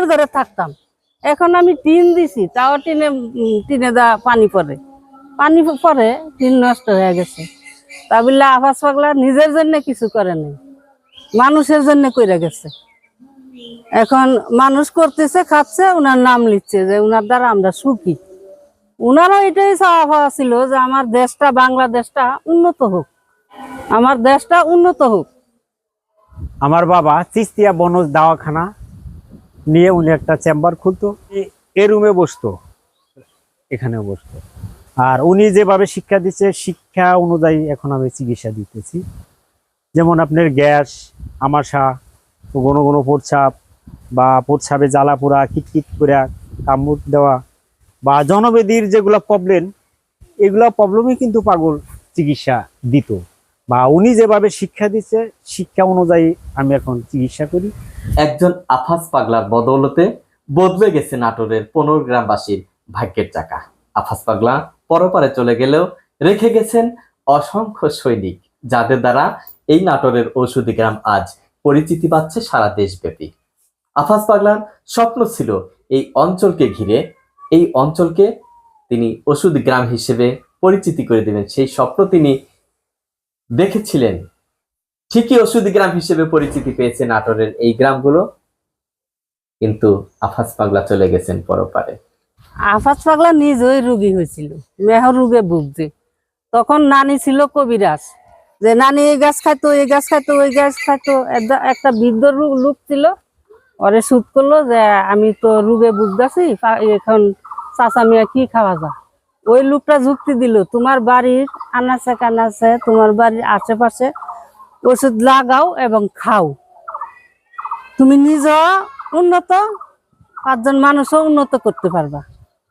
সনের ঘরে থাকতাম। এখন আমি টিন দিছি, তাও টিনে টিনে দা পানি পড়ে। পানি পরে টিন নষ্ট হয়ে গেছে। তা বললে আবাস পাগলা নিজের জন্য কিছু করে নাই, মানুষের জন্য কইরা গেছে। এখন মানুষ করতেছে, খাচ্ছে, উনার নাম লিখছে যে উনার দ্বারা আমরা সুখী। উনারও এটাই চাওয়া ছিল যে আমার দেশটা, বাংলাদেশটা উন্নত হোক। আমার দেশটা উন্নত হোক। আমার বাবা চিস্তিয়া বনজ দাওয়াখানা নিয়ে উনি একটা চেম্বার খুলতো এ- রুমে বসতো, এখানেও বসতো। আর উনি যেভাবে শিক্ষা দিচ্ছে, শিক্ষা অনুযায়ী এখন আমি চিকিৎসা দিতেছি। যেমন আপনার গ্যাস, আমাশা ঘন ঘন প্রস্রাব বা প্রস্রাবে জ্বালা পোড়া কিটকিট করে কামড় দেওয়া বা জনবেদির যেগুলো প্রবলেম এগুলো প্রবলেমই কিন্তু পাগল চিকিৎসা দিত। বা উনি যেভাবে শিক্ষা দিচ্ছে, শিক্ষা অনুযায়ী আমি এখন চিকিৎসা করি। একজন আফাজ পাগলার বদৌলতে বদলে গেছে নাটোরের পনেরো গ্রামবাসীর ভাগ্যের চাকা। আফাজ পাগলা পরপারে চলে গেলেও রেখে গেছেন অসংখ্য সৈনিক, যাদের দ্বারা এই নাটোরের ঔষধি গ্রাম আজ পরিচিতি পাচ্ছে সারা দেশব্যাপী। আফাজ পাগলার স্বপ্ন ছিল এই অঞ্চলকে ঘিরে, এই অঞ্চলকে তিনি ওষুধ গ্রাম হিসেবে পরিচিতি করে দেবেন। সেই স্বপ্ন তিনি দেখেছিলেন ঠিকই ওষুধ গ্রাম হিসেবে পরিচিতি পেয়েছে নাটোরের এই গ্রামগুলো। কিন্তু আফাজ পাগলা চলে গেছেন পরপারে। আফাজ পাগলা নিজই রুগী হয়েছিল মেহ রুগে ভুগছে। তখন নানি ছিল কবিরাজ, যে নানি এই গাছ খাইতো, এই গাছ খাইতো, ওই গাছ খাইতো। একটা- বৃদ্ধ লোক ছিল, ওরে সুদ করল যে, আমি তো রুগে ভুগতেছি এখন চাচা মিয়া কি খাওয়া যা ওই লোকটা যুক্তি দিল, তোমার বাড়ির আনাচে কানাচে, তোমার বাড়ির আশেপাশে ওষুধ লাগাও এবং খাও। তুমি নিজ উন্নত, পাঁচজন মানুষও উন্নত করতে পারবা।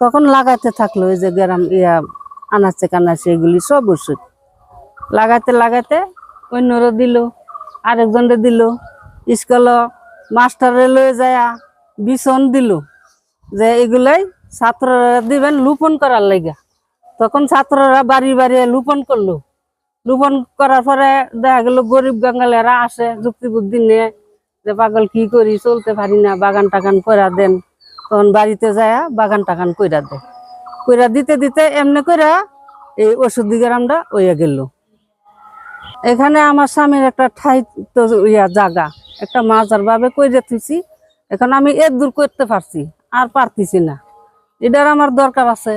তখন লাগাতে থাকল ওই যে গ্রাম, ইয়া, আনাচে কানাচে এগুলি সব ওষুধ। লাগাতে লাগাতে অন্যরা দিল, আরেকজনরে দিল। স্কুল মাস্টারে লয়ে যায় বিছন দিল যে এগুলাই ছাত্ররা দিবেন লুপন করার লাগা। তখন ছাত্ররা বাড়ি বাড়ি লুপন করল। লুপন করার পরে দেখা গেল গরিব গাঙ্গালেরা আসে, যুক্তি বুদ্ধি নিয়ে যে পাগল কি করি, চলতে পারি না, বাগান টাগান কইরা দেন। তখন বাড়িতে যায়, বাগান টাগান কইরা দেয়। কইরা দিতে দিতে এমনি কইরা এই ওষুধ গ্রামটা ওইয়া গেল। এখানে আমার স্বামীর একটা ঠাই তো ইয়া জাগা, একটা মাজার ভাবে কইরে থুইছি। এখন আমি এর দূর করতে পারছি, আর পারতেছি না। এটার আমার দরকার আছে।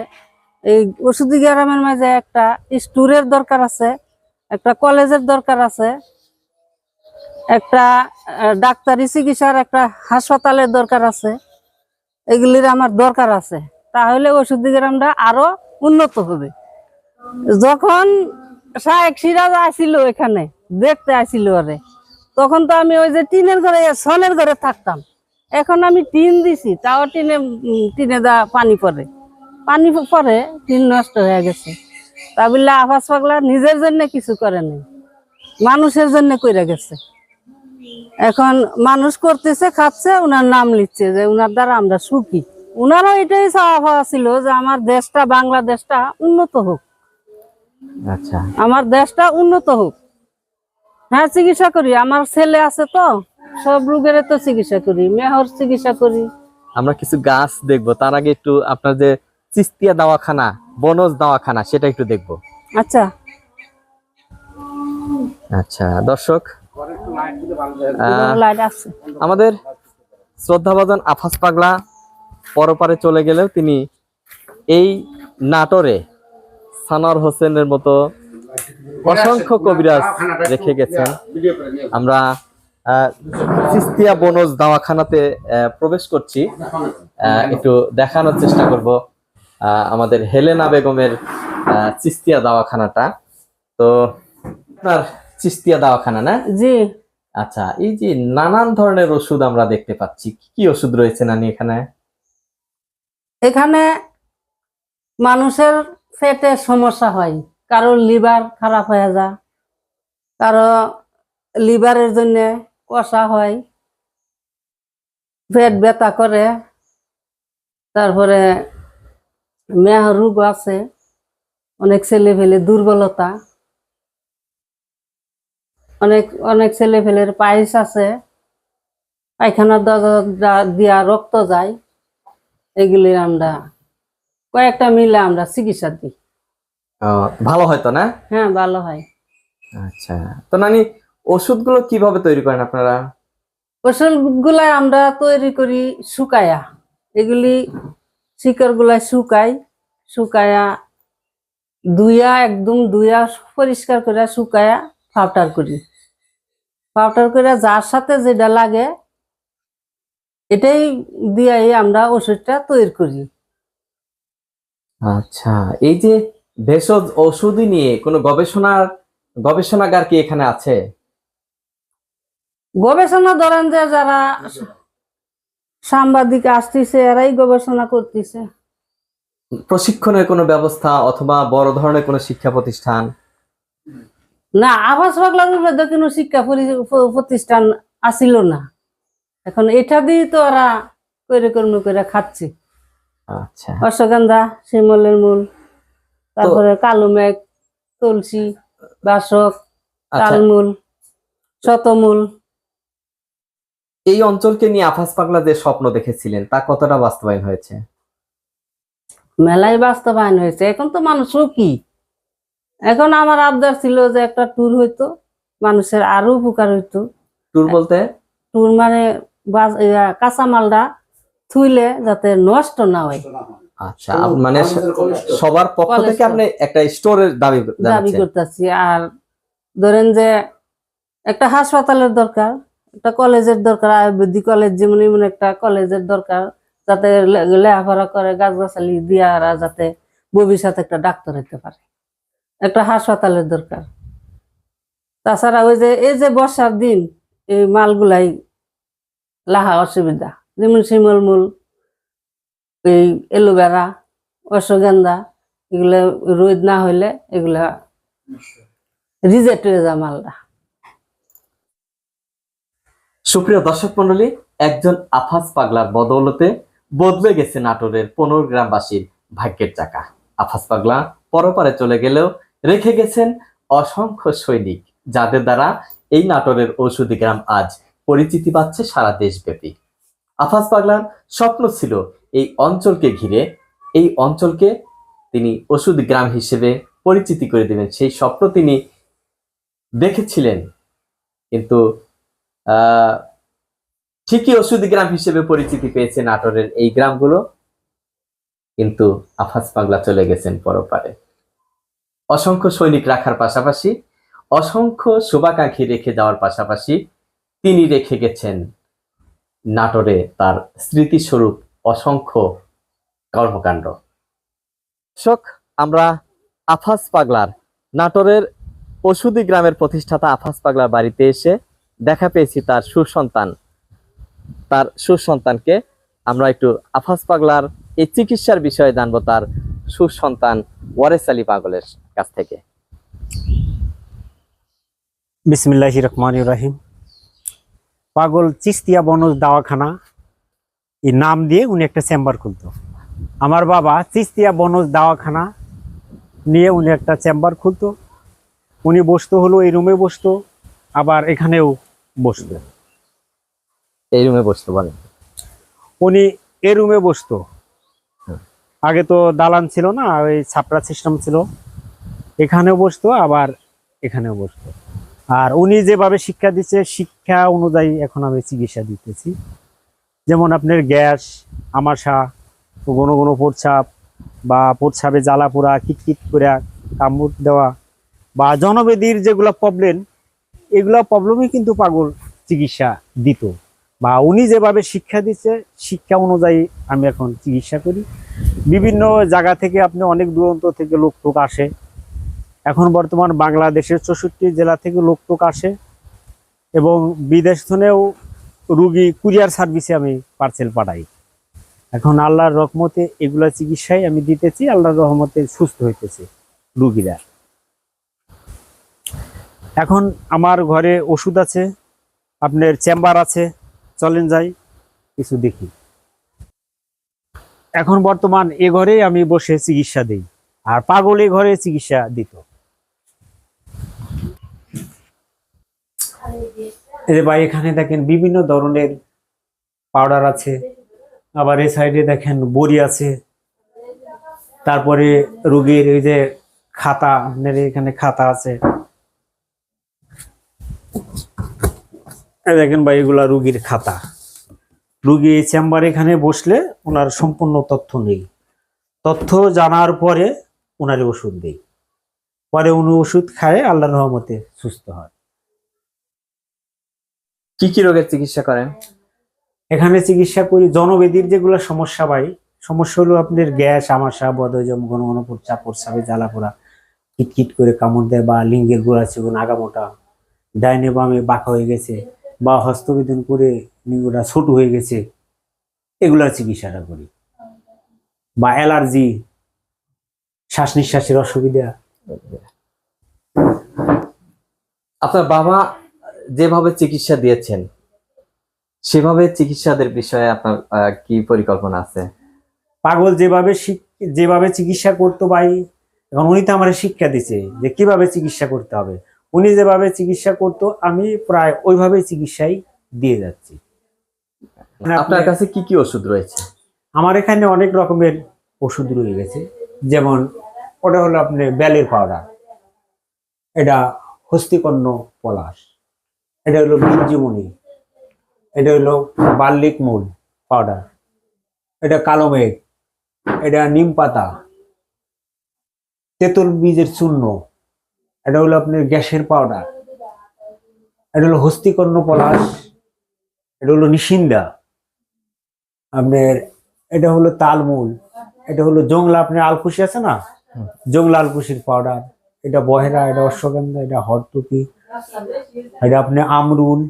এই ওষুধি গ্রামের মাঝে একটা স্টোরের দরকার আছে। একটা কলেজের দরকার আছে। একটা ডাক্তারি চিকিৎসার একটা হাসপাতালের দরকার আছে। এগুলির আমার দরকার আছে। তাহলে ওষুধি গ্রামটা আরও উন্নত হবে। যখন শায়েক সিরাজ আসিল এখানে, দেখতে আসিল আরে তখন তো আমি ওই যে টিনের ঘরে সনের ঘরে থাকতাম। এখন আমি টিন দিছি, তাও টিনে টিনে দা পানি পড়ে। পানি পরে টিন নষ্ট হয়ে গেছে। তা বললে আফাস পাগলা নিজের জন্য কিছু করে নাই। মানুষের জন্য কইরা গেছে। এখন মানুষ করতেছে খাচ্ছে উনার নাম লিখছে যে উনার দ্বারা আমরা সুখী। উনারও এটাই চাওয়া পাওয়া ছিল যে আমার দেশটা বাংলাদেশটা উন্নত হোক। আচ্ছা। আমার দেশটা উন্নত হোক। হ্যাঁ চিকিৎসা করি। আমার ছেলে আছে তো সব রোগের তো চিকিৎসা করি মেহর চিকিৎসা করি। আমরা কিছু গাছ দেখব। তার আগে একটু আপনার যে চিস্তিয়া দাওয়াখানা বনজ দাওয়াখানা সেটা একটু দেখব। আচ্ছা। আচ্ছা দর্শক আমাদের শ্রদ্ধাভাজন আফাস পাগলা পরপারে চলে গেলেও তিনি এই নাটোরে সানোয়ার হোসেনের মতো অসংখ্য কবিরাজ রেখে গেছেন। আমরা আহ, চিস্তিয়া বনজ দাওয়াখানাতে আহ, প্রবেশ করছি। আহ, একটু দেখানোর চেষ্টা করব। আমাদের হেলেনা বেগমের চিস্তিয়া দাওয়াখানাটা। তো আপনার চিস্তিয়া দাওয়াখানা না? জি। আচ্ছা এই যে নানান ধরনের ওষুধ আমরা দেখতে পাচ্ছি কি কি ওষুধ রয়েছে নানি এখানে? এখানে মানুষের পেটের সমস্যা হয় কারোর লিভার খারাপ হয়ে যায় কারও লিভারের জন্য কষা হয় পেট ব্যথা করে তারপরে মেহ রোগ আছে অনেক ছেলে ফেলে দুর্বলতা অনেক অনেক ছেলে ফেলের পায়েস আছে পায়খানার দরজা দিয়া রক্ত যায় এগুলি আমরা কয়েকটা মিলে আমরা চিকিৎসা দিই। ভালো হয় তো না? হ্যাঁ ভালো হয়। আচ্ছা তো নানি ওষুধগুলো কীভাবে তৈরি করেন আপনারা? ওষুধগুলা আমরা তৈরি করি শুকায়া এগুলি শিকড়গুলা শুকাই শুকায়া ধুইয়া একদম ধুইয়া পরিষ্কার করে শুকায়া পাউডার করি। পাউডার করে যার সাথে যেটা লাগে এটাই দিয়াই আমরা ওষুধটা তৈরি করি। আচ্ছা এই যে ভেষজ ওষুধই নিয়ে কোনো গবেষণার গবেষণাগার কি এখানে আছে? গবেষণা ধরেন যে যারা সাংবাদিক আসতেছে এরাই গবেষণা করতেছে। প্রশিক্ষণের কোনো ব্যবস্থা অথবা বড় ধরনের কোনো শিক্ষা প্রতিষ্ঠান? না আবাস বাংলার উপরে কোনো শিক্ষা প্রতিষ্ঠান আসিল না। এখন এটা দিয়ে তো ওরা করে কর্ম করে খাচ্ছে। আচ্ছা। অশ্বগন্ধা শিমলের মূল তারপরে কালো মেঘ তুলসী বাসক আচ্ছা। তালমূল শতমূল। এই অঞ্চলকে নিয়ে আফাস পাগলা যে স্বপ্ন দেখেছিলেন তা কতটা বাস্তবায়ন হয়েছে? মেলায় বাস্তবায়ন হয়েছে। এখন তো মানুষও কি এখন আমার আবদার ছিল যে একটা ট্যুর হইতো মানুষের আরও উপকার হইতো। ট্যুর বলতে? ট্যুর মানে কাঁচামালটা থুইলে যাতে নষ্ট না হয়। আচ্ছা মানে সবার পক্ষ থেকে আপনি একটা স্টোরের দাবি দাবি করতেছি। আর ধরেন যে একটা হাসপাতালের দরকার। একটা কলেজের দরকার, আয়ুর্বেদিক কলেজ যেমন এমন একটা কলেজের দরকার, যাতে লেখাপড়া করে গাছগাছালি দিয়া যাতে ভবিষ্যতে একটা ডাক্তার হতে পারে। একটা হাসপাতালের দরকার। তাছাড়া ওই যে, এই যে বর্ষার দিন, এই মালগুলাই লাহা অসুবিধা। যেমন শিমল মূল, এই এলোভেরা, অশ্বগন্ধা, এগুলো রোদ না হইলে এগুলা রিজেক্ট হয়ে যায় মালটা। সুপ্রিয় দর্শক মন্ডলী, একজন আফাজ পাগলার বদৌলতে বদলে গেছে নাটোরের পনেরো গ্রামবাসীর ভাগ্যের চাকা। আফাজ পাগলা পরপারে চলে গেলেও রেখে গেছেন অসংখ্য সৈনিক, যাদের দ্বারা এই নাটোরের ঔষধি গ্রাম আজ পরিচিতি পাচ্ছে সারা দেশব্যাপী। আফাজ পাগলার স্বপ্ন ছিল এই অঞ্চলকে ঘিরে, এই অঞ্চলকে তিনি ওষুধ গ্রাম হিসেবে পরিচিতি করে দেবেন। সেই স্বপ্ন তিনি দেখেছিলেন, কিন্তু ঠিকই ওষুধ গ্রাম হিসেবে পরিচিতি পেয়েছে নাটোরের এই গ্রামগুলো, কিন্তু আফাস পাগলা চলে গেছেন পরপারে। অসংখ্য সৈনিক রাখার পাশাপাশি, অসংখ্য শুভাকাঙ্ক্ষী রেখে যাওয়ার পাশাপাশি তিনি রেখে গেছেন নাটোরে তার স্মৃতিস্বরূপ অসংখ্য কর্মকাণ্ড। দর্শক, আমরা আফাস পাগলার নাটোরের ওষুধি গ্রামের প্রতিষ্ঠাতা আফাস পাগলার বাড়িতে এসে দেখা পেয়েছি তার সুসন্তান। তার সুসন্তানকে আমরা একটু আফাস পাগলার এই চিকিৎসার বিষয়ে জানব তার সুসন্তান ওয়ারেস আলী পাগলের কাছ থেকে। বিসমিল্লাহ রহমান রাহিম। পাগল চিস্তিয়া বনজ দাওয়াখানা এই নাম দিয়ে উনি একটা চেম্বার খুলতো। আমার বাবা চিস্তিয়া বনজ দাওয়াখানা নিয়ে উনি একটা চেম্বার খুলতো। উনি বসতো হলো এই রুমে বসতো, আবার এখানেও বসতো। এই রুমে বসতে পারেন উনি এ রুমে বসতো। আগে তো দালান ছিল না ওই ছাপড়া সিস্টেম ছিল। এখানেও বসতো আবার এখানেও বসতো। আর উনি যেভাবে শিক্ষা দিচ্ছে শিক্ষা অনুযায়ী এখন আমি চিকিৎসা দিতেছি। যেমন আপনার গ্যাস আমাশা ঘন ঘন প্রস্রাব বা প্রস্রাবে জ্বালা পোড়া কিটকিট করে কামড় দেওয়া বা জনবেদির যেগুলো প্রবলেম এগুলা প্রবলেমই কিন্তু পাগল চিকিৎসা দিত। বা উনি যেভাবে শিক্ষা দিচ্ছে, শিক্ষা অনুযায়ী আমি এখন চিকিৎসা করি। বিভিন্ন জায়গা থেকে আপনি অনেক দূরন্ত থেকে লোক টোক আসে। এখন বর্তমান বাংলাদেশের চৌষট্টি জেলা থেকে লোক টোক আসে। এবং বিদেশ থেকেও রুগী কুরিয়ার সার্ভিসে আমি পার্সেল পাঠাই। এখন আল্লাহর রহমতে এগুলা চিকিৎসাই আমি দিতেছি, আল্লাহর রহমতে সুস্থ হইতেছে রুগীরা। এখন আমার ঘরে ওষুধ আছে, আপনার চেম্বার আছে, চলেন যাই, কিছু দেখি। এখন বর্তমান এ ঘরে আমি বসে চিকিৎসা দিই, আর পাগল এ ঘরে চিকিৎসা দিত। ভাই, এখানে দেখেন বিভিন্ন ধরনের পাউডার আছে, আবার এই সাইডে দেখেন বড়ি আছে, তারপরে রুগীর এই যে খাতা, আপনার এখানে খাতা আছে। দেখেন ভাই এগুলা রুগীর খাতা। রুগী এই চেম্বার এখানে বসলে ওনার সম্পূর্ণ তথ্য নেই। তথ্য জানার পরে ওনার ওষুধ দেই। পরে উনি ওষুধ খায় আল্লাহর রহমতে সুস্থ হয়। কি কি রোগের চিকিৎসা করেন? এখানে চিকিৎসা করি জনবেদির যেগুলো সমস্যা ভাই সমস্যা হলো আপনার গ্যাস আমাশা বদহজম ঘন ঘন পড়চা প্রস্রাবে জ্বালা পোড়া কিটকিট করে কামড় দেয় বা লিঙ্গের গোড়া চিগুন আগামোটা। ডাইনে বামে বাঁকা হয়ে গেছে বা হস্তবেদন করে লিঙ্গটা ছোট হয়ে গেছে এগুলার চিকিৎসাটা করি। বা অ্যালার্জি শ্বাস নিঃশ্বাসের অসুবিধা। আপনার বাবা যেভাবে চিকিৎসা দিয়েছেন সেভাবে চিকিৎসাদের বিষয়ে আপনার কি পরিকল্পনা আছে? পাগল যেভাবে যেভাবে চিকিৎসা করতো ভাই এখন উনি তো আমার শিক্ষা দিছে যে কীভাবে চিকিৎসা করতে হবে। উনি যেভাবে চিকিৎসা করতো আমি প্রায় ওইভাবে চিকিৎসাই দিয়ে যাচ্ছি। মানে আপনার কাছে কি কি ওষুধ রয়েছে? আমার এখানে অনেক রকমের ওষুধ রয়ে গেছে। যেমন ওটা হলো আপনার ব্যালের পাউডার। এটা হস্তিকর্ণ পলাশ। এটা হলো বীর্যমণি। এটা হলো বার্লিক মূল পাউডার। এটা কালো মেঘ। এটা নিম পাতা। তেঁতুল বীজের চূর্ণ। এটা হলো আপনার গ্যাসের পাউডার এটা হলো হস্তিকর্ণ পলাশ এটা হলো নিশিন্দা আপনার এটা হলো তালমূল এটা হলো জংলা আপনার আলকুশি আছে না। জংলা আলকুশির পাউডার এটা বহেরা এটা অশ্বগন্ধা এটা হরতুকি এটা আপনি আমরুল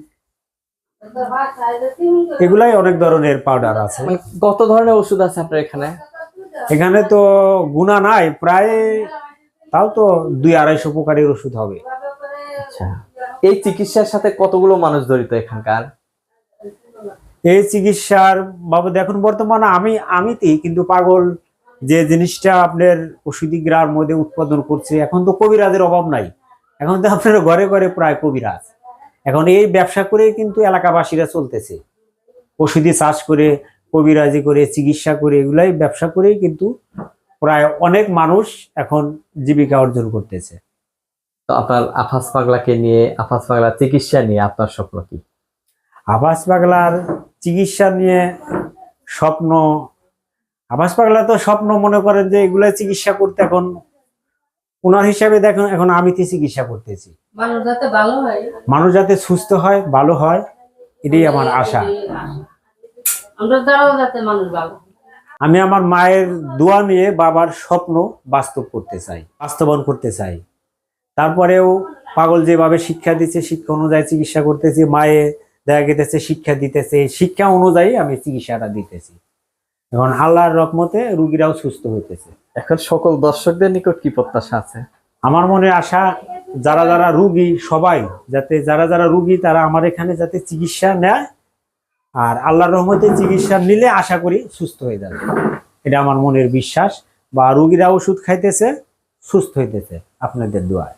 এগুলাই অনেক ধরনের পাউডার আছে মানে কত ধরনের ওষুধ আছে আপনার এখানে এখানে তো গুণা নাই প্রায় তাও তো দুই আড়াইশো প্রকারের ওষুধ হবে। আচ্ছা। এই চিকিৎসার সাথে কতগুলো মানুষ জড়িত এখানকার? এই চিকিৎসার বাবদ এখন বর্তমানে আমি আমিতেই কিন্তু পাগল যে জিনিসটা আপনার ওষুধি গ্রার মধ্যে উৎপাদন করছে এখন তো কবিরাজের অভাব নাই। এখন তো আপনার ঘরে ঘরে প্রায় কবিরাজ। এখন এই ব্যবসা করে কিন্তু এলাকাবাসীরা চলতেছে। ওষুধি চাষ করে কবিরাজি করে চিকিৎসা করে এগুলাই ব্যবসা করেই কিন্তু প্রায় অনেক মানুষ এখন জীবিকা অর্জন করতেছে। তো আপনার আফাস পাগলাকে নিয়ে আফাস পাগলা চিকিৎসা নিয়ে আপনার স্বপ্ন কি? আবাস পাগলার চিকিৎসা নিয়ে স্বপ্ন আবাস পাগলা তো স্বপ্ন মনে করেন যে এগুলো চিকিৎসা করতে এখন ওনার হিসাবে দেখুন এখন আমি তো চিকিৎসা করতেছি। মানুষ যাতে ভালো হয়। মানুষ যাতে সুস্থ হয় ভালো হয় এটাই আমার আশা। আমরা যাতে মানুষ ভালো। আমি আমার মায়ের দোয়া নিয়ে বাবার স্বপ্ন বাস্তব করতে চাই বাস্তবায়ন করতে চাই। তারপরেও পাগল যেভাবে শিক্ষা দিচ্ছে শিক্ষা অনুযায়ী চিকিৎসা করতেছি মায়ে দেখা গেতেছে শিক্ষা দিতেছে শিক্ষা অনুযায়ী আমি চিকিৎসাটা দিতেছি। এখন আল্লাহর রকমতে রুগীরাও সুস্থ হইতেছে। এখন সকল দর্শকদের নিকট কি প্রত্যাশা আছে? আমার মনে আশা যারা যারা রুগী সবাই যাতে যারা যারা রুগী তারা আমার এখানে যাতে চিকিৎসা নেয় আর আল্লাহর রহমতে চিকিৎসা নিলে আশা করি সুস্থ হয়ে যাবে। এটা আমার মনের বিশ্বাস। বা রুগীরা ওষুধ খাইতেছে, সুস্থ হইতেছে। আপনাদের দোয়ায়।